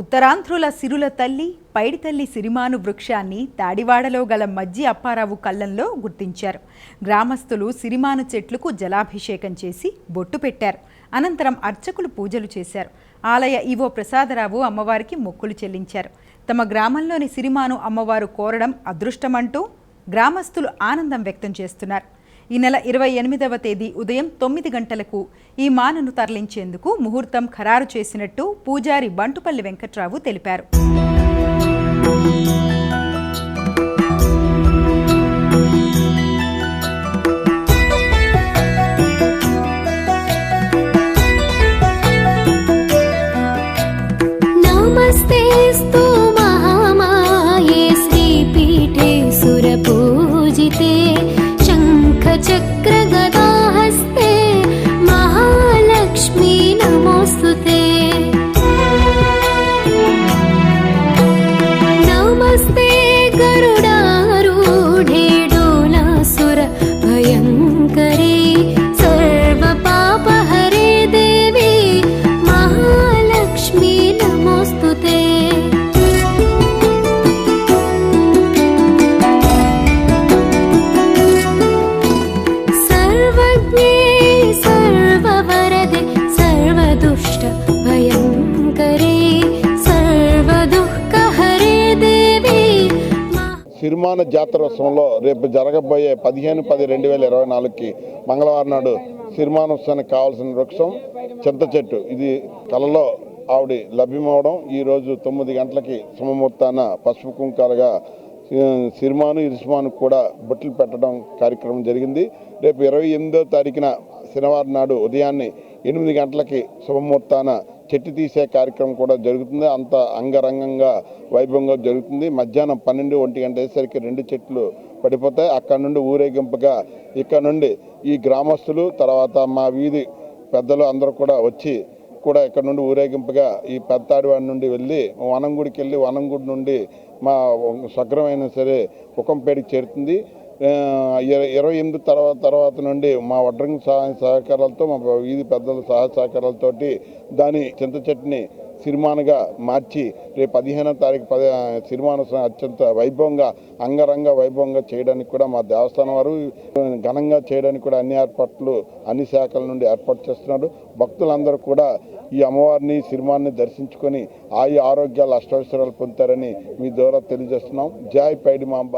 ఉత్తరాంధ్రుల సిరుల తల్లి పైడితల్లి సిరిమాను వృక్షాన్ని తాడివాడలో గల మజ్జి అప్పారావు కళ్ళంలో గుర్తించారు. గ్రామస్తులు సిరిమాను చెట్లకు జలాభిషేకం చేసి బొట్టు పెట్టారు. అనంతరం అర్చకులు పూజలు చేశారు. ఆలయ ఈవో ప్రసాదరావు అమ్మవారికి మొక్కులు చెల్లించారు. తమ గ్రామంలోని సిరిమాను అమ్మవారు కోరడం అదృష్టమంటూ గ్రామస్తులు ఆనందం వ్యక్తం చేస్తున్నారు. ఈ నెల ఇరవై ఎనిమిదవ తేదీ ఉదయం తొమ్మిది గంటలకు ఈ మానను తరలించేందుకు ముహూర్తం ఖరారు చేసినట్టు పూజారి బంటుపల్లి వెంకట్రావు తెలిపారు. సిరిమాన జాతరోత్సవంలో రేపు జరగబోయే పదిహేను పది రెండు వేల ఇరవై నాలుగుకి మంగళవారం నాడు సిరిమానోత్సవానికి కావాల్సిన వృక్షం చింత చెట్టు. ఇది కలలో ఆవిడ లభ్యమవడం. ఈరోజు తొమ్మిది గంటలకి సుమముహూర్తాన పసుపు కుంకాలుగా సిరిమాను ఇరుసుమాను కూడా బొట్లు పెట్టడం కార్యక్రమం జరిగింది. రేపు ఇరవై ఎనిమిదో తారీఖున శనివారం నాడు ఉదయాన్నే ఎనిమిది గంటలకి శుభముహూర్తాన చెట్టు తీసే కార్యక్రమం కూడా జరుగుతుంది. అంత అంగరంగంగా వైభవంగా జరుగుతుంది. మధ్యాహ్నం పన్నెండు ఒంటి గంట అయ్యేసరికి రెండు చెట్లు పడిపోతాయి. అక్కడ నుండి ఊరేగింపుగా ఇక్కడ నుండి ఈ గ్రామస్తులు తర్వాత మా వీధి పెద్దలు అందరూ కూడా వచ్చి కూడా ఇక్కడ నుండి ఊరేగింపుగా ఈ పెద్దాడివాడి నుండి వెళ్ళి వనంగుడికి వెళ్ళి వనంగుడి నుండి మా స్వగ్రమైనా సరే కుకంపేటకి చేరుతుంది. ఇరవై ఎనిమిది తర్వాత తర్వాత నుండి మా వడ్రంగి సహాయ సహకారాలతో మా వీధి పెద్దల సహాయ సహకారాలతోటి దాని చింత చెట్టుని సిరిమానుగా మార్చి రేపు పదిహేనో తారీఖు పది సిరిమాను అత్యంత వైభవంగా అంగరంగ వైభవంగా చేయడానికి కూడా మా దేవస్థానం వారు ఘనంగా చేయడానికి కూడా అన్ని ఏర్పాట్లు అన్ని శాఖల నుండి ఏర్పాటు చేస్తున్నారు. భక్తులందరూ కూడా ఈ అమ్మవారిని సిరిమాన్ని దర్శించుకొని ఆయు ఆరోగ్యాలు అష్టవసరాలు పొందుతారని మీ ద్వారా తెలియజేస్తున్నాం. జాయ్ పైడి మాంబ